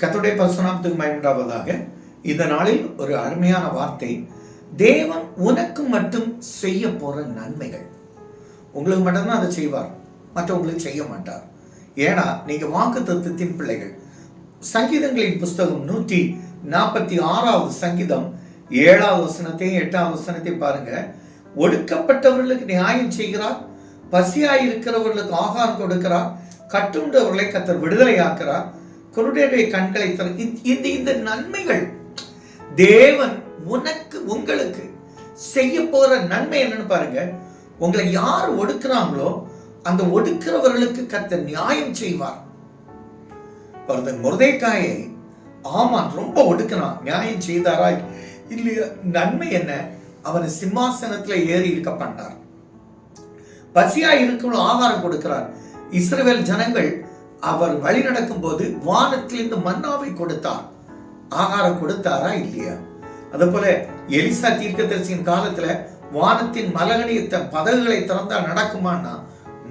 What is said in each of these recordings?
கத்துடைய பசுநாமத்துக்கு பயன்படாவதாக இந்த நாளில் ஒரு அருமையான வார்த்தை தேவன் உனக்கு மட்டும் செய்ய போற நன்மைகள். உங்களுக்கு மட்டும்தான் அதை செய்வார் மற்றவங்களுக்கு செய்ய மாட்டார். ஏன்னா நீங்க வாக்கு தத்துவத்தின் பிள்ளைகள். சங்கீதங்களின் புஸ்தகம் நூற்றி நாற்பத்தி ஆறாவது சங்கீதம் ஏழாவது வசனத்தையும் எட்டாவது வசனத்தையும் பாருங்க. ஒடுக்கப்பட்டவர்களுக்கு நியாயம் செய்கிறார் பசியாய் இருக்கிறவர்களுக்கு ஆகாரம் கொடுக்கிறார் கட்டுண்டவர்களை கத்தர் விடுதலையாக்குறார் கருடைய கண்களை இந்த- இந்த நன்மைகள் தேவன் உனக்கு உங்களுக்கு செய்ய போற நன்மை என்னன்னு பாருங்க. உங்களை யார் ஒடுக்குறாங்களோ அந்த ஒடுக்கிறவர்களுக்கு கத்த நியாயம் செய்வார். பாருங்க முருதைக்காயை ஆமான் ரொம்ப ஒடுக்கிறான் நியாயம் செய்தாரா இல்லையா? நன்மை என்ன? அவனை சிம்மாசனத்துல ஏறி இருக்க பண்ணார் பசியா இருக்கணும் ஆகாரம் கொடுக்கிறார். இஸ்ரேல் ஜனங்கள் அவர் வழி நடக்கும் போது வானத்திலிருந்து மன்னாவை கொடுத்தார். ஆகாரம் கொடுத்தாரா இல்லையா? அது போல எலிசா தீர்க்கதரிசியின் காலத்துல வானத்தின் மலகணியத்தை பதகுகளை திறந்தா நடக்குமான்னா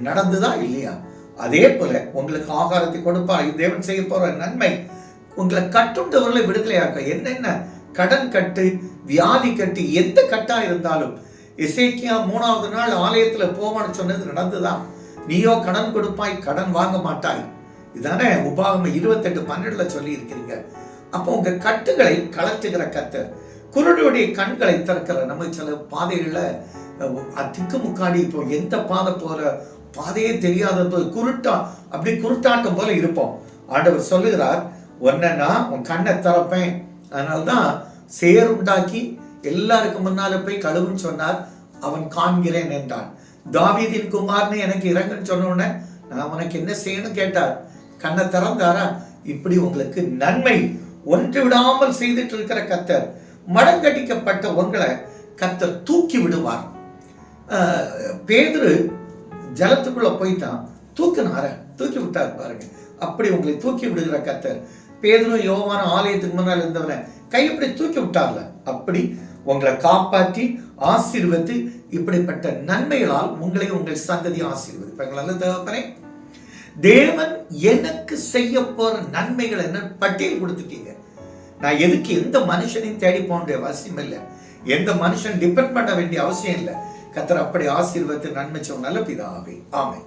நடந்துதா இல்லையா? அதே போல உங்களுக்கு ஆகாரத்தை கொடுப்பார் தேவன் செய்ய போற நன்மை. உங்களை கட்டுண்டவர்களை விடுதலையாக்க என்னென்ன கடன் கட்டு வியாதி கட்டு எந்த கட்டா இருந்தாலும் இசைக்கியா மூணாவது நாள் ஆலயத்துல போவான்னு சொன்னது நடந்துதான் நீயோ கடன் கொடுப்பாய் கடன் வாங்க மாட்டாய். இதானே உபாகம இருபத்தெட்டு பன்னெண்டுல சொல்லி இருக்கிறீங்க அப்போ உங்க கட்டுகளை கலட்டுகிற கத்தர் குருடுடைய கண்களை திறக்கிற நம்ம சில பாதைகள்ல திக்கு முக்காடி இப்போ எந்த பாதை போற பாதையே தெரியாத போது குருட்டா அப்படி குருட்டாட்டம் போல இருப்போம். ஆண்டவர் சொல்லுகிறார் ஒன்னா உன் கண்ணை திறப்பேன். அதனால்தான் சேர் உண்டாக்கி எல்லாருக்கும் முன்னால போய் கழுவுன்னு சொன்னார். அவன் காண்கிறேன் என்றான். தாவீதின் குமார்னு எனக்கு இறங்குன்னு சொன்ன உடனே நான் உனக்கு என்ன செய்யணும் கேட்டார். கண்ணை திறந்தாரா? இப்படி உங்களுக்கு நன்மை ஒன்று விடாமல் செய்துட்டு இருக்கிற கத்தர் மடங்கடிக்கப்பட்ட உங்களை கத்தர் தூக்கி விடுவார். பேதரு பேதுரு ஜலத்துக்குள்ள போயிட்டான். தூக்கினார தூக்கி விட்டார் பாருங்க. அப்படி உங்களை தூக்கி விடுகிற கத்தர். பேதரும் யோவான ஆலயத்துக்கு முன்னால் இருந்தவனை கையப்படி தூக்கி விட்டார்ல. அப்படி உங்களை காப்பாற்றி ஆசீர்வத்து இப்படிப்பட்ட நன்மைகளால் உங்களை உங்கள் சந்ததி ஆசீர்வதிப்பாங்க தேவப்பனே. தேவன் எனக்கு செய்ய போற நன்மைகள் என்ன? பட்டியல் கொடுத்துட்டீங்க. நான் எதுக்கு எந்த மனுஷனையும் தேடி போக வேண்டிய அவசியம் இல்லை. எந்த மனுஷன் டிபெண்ட் பண்ண வேண்டிய அவசியம் இல்லை. கத்தர் அப்படி ஆசீர்வத்து நன்மை சொன்னால பிதாவே. ஆமை